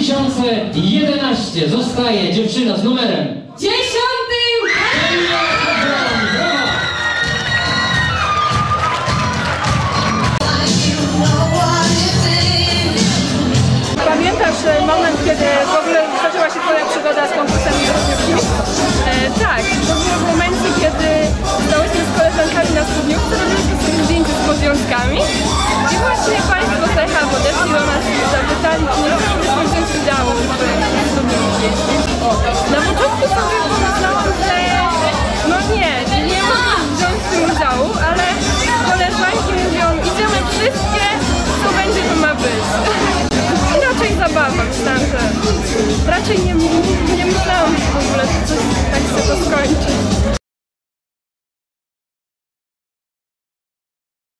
2011 zostaje dziewczyna z numerem 10! Pamiętasz e, moment, kiedy w ogóle zaczęła się twoja przygoda z konkursem Пакистанка. Raczej nie, nie myślałam,